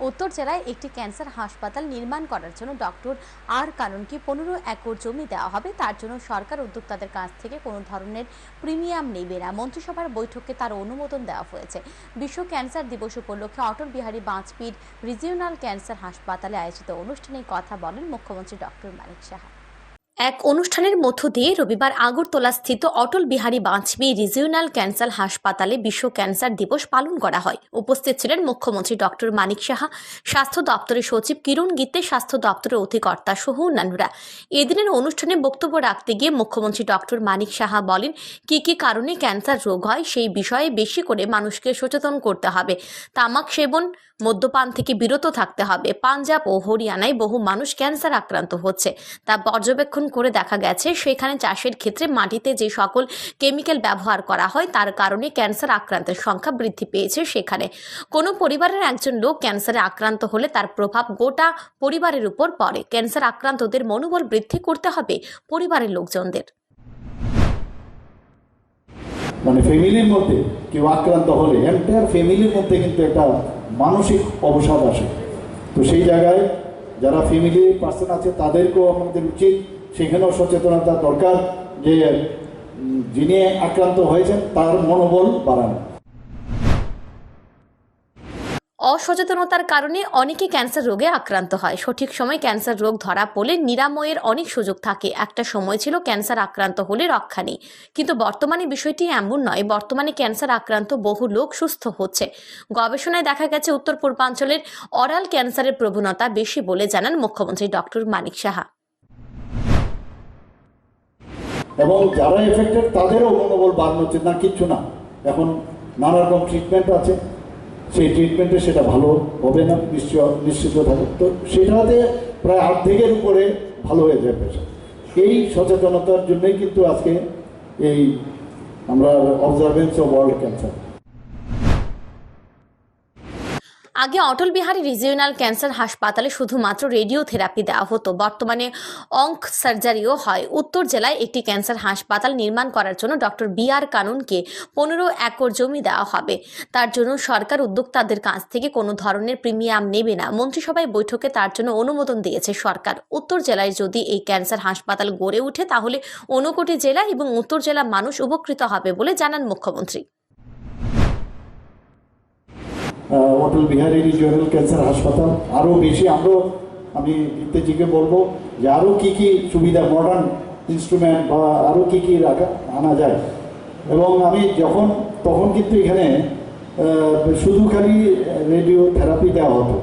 উত্তর জেলায় একটি ক্যান্সার হাসপাতাল নির্মাণ করার জন্য ডক্টর আর কাননকে পনেরো একর জমি দেওয়া হবে। তার জন্য সরকার উদ্যোক্তাদের কাছ থেকে কোনো ধরনের প্রিমিয়াম নেবে না। মন্ত্রিসভার বৈঠকে তার অনুমোদন দেওয়া হয়েছে। বিশ্ব ক্যান্সার দিবস উপলক্ষে অটল বিহারী বাজপেয়ীর রিজিওনাল ক্যান্সার হাসপাতালে আয়োজিত অনুষ্ঠানে কথা বলেন মুখ্যমন্ত্রী ডক্টর মানিক সাহা। এক অনুষ্ঠানের মধ্য দিয়ে রবিবার আগরতলা স্থিত অটল বিহারী বাজপেয়ী রিজিওনাল ক্যান্সার হাসপাতালে বিশ্ব ক্যান্সার দিবস পালন করা হয়। উপস্থিত ছিলেন মুখ্যমন্ত্রী ডক্টর মানিক সাহা, স্বাস্থ্য দপ্তরের সচিব কিরণ গীতে, স্বাস্থ্য দপ্তরের অধিকর্তা সহ অন্যান্যরা। এদিনের অনুষ্ঠানে বক্তব্য রাখতে গিয়ে মুখ্যমন্ত্রী ডক্টর মানিক সাহা বলেন, কি কি কারণে ক্যান্সার রোগ হয় সেই বিষয়ে বেশি করে মানুষকে সচেতন করতে হবে। তামাক সেবন, মদ্যপান থেকে বিরত থাকতে হবে। পাঞ্জাব ও হরিয়ানায় বহু মানুষ ক্যান্সার আক্রান্ত হচ্ছে। তা পর্যবেক্ষণ করে দেখা গেছে, সেখানে চাষের ক্ষেত্রে মাটিতে যে সকল কেমিক্যাল ব্যবহার করা হয়, তার কারণে ক্যান্সার আক্রান্তের সংখ্যা বৃদ্ধি পেয়েছে সেখানে। কোনো পরিবারের একজন লোক ক্যান্সারে আক্রান্ত হলে তার প্রভাব গোটা পরিবারের উপর পড়ে। ক্যান্সার আক্রান্তদের মনোবল বৃদ্ধি করতে হবে পরিবারের লোকজনদের। মানে ফ্যামিলির মধ্যে কেউ আক্রান্ত হলে এন্টায়ার ফ্যামিলির মধ্যে কিন্তু একটা মানসিক অবসাদ আসে। তো সেই জায়গায় যারা ফ্যামিলি পার্সন আছে, তাদেরকেও আমাদের উচিত সেখানেও সচেতনতা দরকার যে যিনি আক্রান্ত হয়েছেন তার মনোবল বাড়ানো। অসচেতনতার কারণে অনেকে ক্যান্সার রোগে আক্রান্ত হয়। সঠিক সময় ক্যান্সার রোগ ধরা পড়লে নিরাময়ের অনেক সুযোগ থাকে। একটা সময় ছিল ক্যান্সার আক্রান্ত হলে রক্ষা নেই। কিন্তু বর্তমানে বিষয়টি এমন নয়। বর্তমানে ক্যান্সার আক্রান্ত বহু লোক সুস্থ হচ্ছে। গবেষণায় দেখা গেছে, উত্তর পূর্বাঞ্চলের অরাল ক্যান্সারের প্রবণতা বেশি বলে জানান মুখ্যমন্ত্রী ডক্টর মানিক সাহা। এবং যারা এফেক্টেড তাদেরও মনোবল বাড়ানো উচিত। না, কিচ্ছু না। এখন নানা রকম ট্রিটমেন্ট আছে। সেই ট্রিটমেন্টে সেটা ভালো হবে না, নিশ্চয়, নিশ্চিত থাকে তো সেটাতে প্রায় অর্ধেকের উপরে ভালো হয়ে যায় পেশেন্ট এই সচেতনতার জন্যই কিন্তু আজকে এই আমরা অবজারভেন্স অফ ওয়ার্ল্ড ক্যান্সার আগে অটল বিহারী রিজিওনাল ক্যান্সার হাসপাতালে শুধুমাত্র রেডিওথেরাপি দেওয়া হতো। বর্তমানে অঙ্ক সার্জারিও হয়। উত্তর জেলায় একটি ক্যান্সার হাসপাতাল নির্মাণ করার জন্য ডক্টর বি আর কানুনকে পনেরো একর জমি দেওয়া হবে। তার জন্য সরকার উদ্যোক্তাদের কাছ থেকে কোনো ধরনের প্রিমিয়াম নেবে না। মন্ত্রিসভায় বৈঠকে তার জন্য অনুমোদন দিয়েছে সরকার। উত্তর জেলায় যদি এই ক্যান্সার হাসপাতাল গড়ে ওঠে, তাহলে ঊনকোটি জেলা এবং উত্তর জেলা মানুষ উপকৃত হবে বলে জানান মুখ্যমন্ত্রী। অটল বিহারী রিজিওনাল ক্যান্সার হাসপাতাল। আরও বেশি আমরাও আমি ইত্যাদিকে বলব যে আরও কী কী সুবিধা মডার্ন ইনস্ট্রুমেন্ট বা আরও কী কী রাখা, আনা যায়। এবং আমি যখন, তখন কিন্তু এখানে শুধু খালি রেডিও থেরাপি দেওয়া হতো।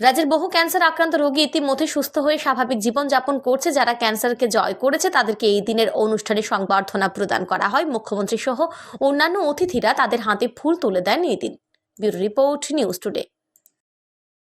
রাজ্যের বহু ক্যান্সার আক্রান্ত রোগী ইতিমধ্যে সুস্থ হয়ে স্বাভাবিক জীবনযাপন করছে। যারা ক্যান্সারকে জয় করেছে, তাদেরকে এই দিনের অনুষ্ঠানে সংবর্ধনা প্রদান করা হয়। মুখ্যমন্ত্রী সহ অন্যান্য অতিথিরা তাদের হাতে ফুল তুলে দেন এই দিন। Bureau report, news today.